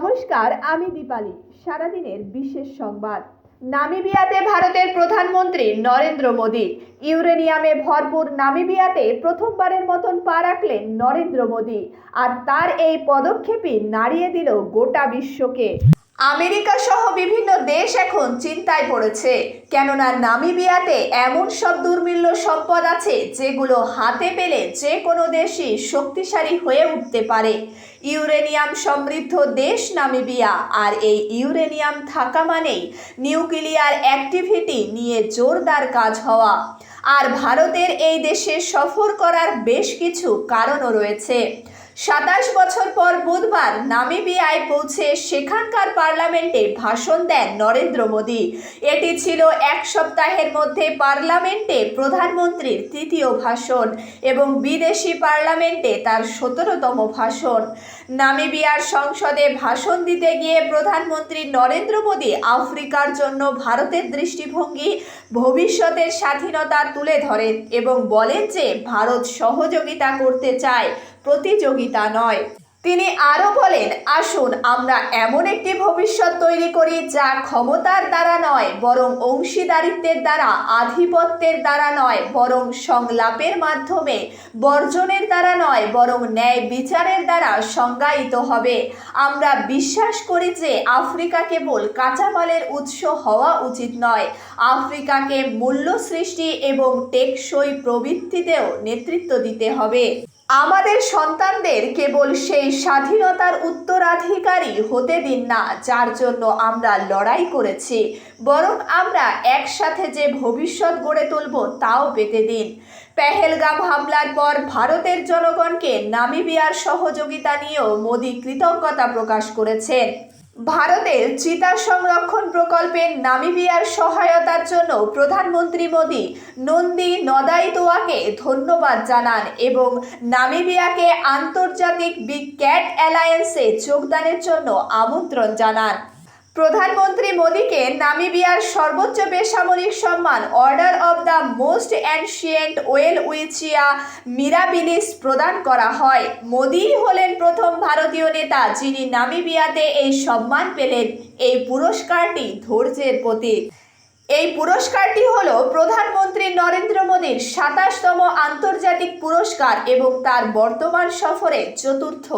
নমস্কার, আমি দীপালি, সারাদিনের বিশেষ সংবাদ। নামিবিয়াতে ভারতের প্রধানমন্ত্রী নরেন্দ্র মোদী। ইউরেনিয়ামে ভরপুর নামিবিয়াতে প্রথমবারের মতন পা রাখলেন নরেন্দ্র মোদী। আর তার এই পদক্ষেপই নাড়িয়ে দিল গোটা বিশ্বকে। আমেরিকা সহ বিভিন্ন দেশ এখন চিন্তায় পড়েছে, কেননা নামিবিয়াতে এমন সব দুর্মিল্য সম্পদ আছে যেগুলো হাতে পেলে যে কোনো দেশই শক্তিশালী হয়ে উঠতে পারে। ইউরেনিয়াম সমৃদ্ধ দেশ নামিবিয়া, আর এই ইউরেনিয়াম থাকা মানেই নিউক্লিয়ার অ্যাক্টিভিটি নিয়ে জোরদার কাজ হওয়া। আর ভারতের এই দেশে সফর করার বেশ কিছু কারণও রয়েছে। সাতাশ বছর পর বুধবার নামিবিয়ায় পৌঁছে সেখানকার পার্লামেন্টে ভাষণ দেন নরেন্দ্র মোদী। এটি ছিল এক সপ্তাহের মধ্যে পার্লামেন্টে প্রধানমন্ত্রীর তৃতীয় ভাষণ এবং বিদেশি পার্লামেন্টে তার সতেরোতম ভাষণ। নামিবিয়ার সংসদে ভাষণ দিতে গিয়ে প্রধানমন্ত্রী নরেন্দ্র মোদী আফ্রিকার জন্য ভারতের দৃষ্টিভঙ্গি, ভবিষ্যতের স্বাধীনতা তুলে ধরেন এবং বলেন যে ভারত সহযোগিতা করতে চায় প্রতিযোগিতা নয়। তিনি আরও বলেন, আসুন, আমরা এমন একটি ভবিষ্যৎ তৈরি করি যা ক্ষমতার দ্বারা নয়, বরং অংশীদারিত্বের দ্বারা, আধিপত্যের দ্বারা নয়, বরং সংলাপের মাধ্যমে, বর্জনের দ্বারা নয়, বরং ন্যায় বিচারের দ্বারা সংজ্ঞায়িত হবে। আমরা বিশ্বাস করি যে আফ্রিকা কেবল কাঁচামালের উৎস হওয়া উচিত নয়। আফ্রিকাকে মূল্য সৃষ্টি এবং টেকসই প্রবৃত্তিতেও নেতৃত্ব দিতে হবে। আমাদের সন্তানদের কেবল সেই স্বাধীনতার উত্তরাধিকারী হতে দিন না, যার জন্য আমরা লড়াই করেছি। বরং আমরা একসাথে যে ভবিষ্যৎ গড়ে তুলব, তাও পেতে দিন। পেহেলগাম হামলার পর ভারতের জনগণকে নামিবিয়ার সহযোগিতা নিয়েও মোদী কৃতজ্ঞতা প্রকাশ করেছেন। ভারতের চিতা সংরক্ষণ প্রকল্পে নামিবিয়ার সহায়তার জন্য প্রধানমন্ত্রী মোদী নন্দী নদাইতোয়াকে ধন্যবাদ জানান এবং নামিবিয়াকে আন্তর্জাতিক বিগ ক্যাট অ্যালায়েন্সে যোগদানের জন্য আমন্ত্রণ জানান। প্রধানমন্ত্রী মোদীকে নামিবিয়ার সর্বোচ্চ বেসামরিক সম্মান order of the most ancient Welwitschia mirabilis প্রদান করা হয়। মোদিই হলেন প্রথম ভারতীয় নেতা, যিনি নামিবিয়াতে এই সম্মান পেলেন। এই পুরস্কারটি ধৈর্যের প্রতীক। এই পুরস্কারটি হল প্রধানমন্ত্রী নরেন্দ্র মোদীর সাতাশতম আন্তর্জাতিক পুরস্কার এবং তার বর্তমান সফরে চতুর্থ।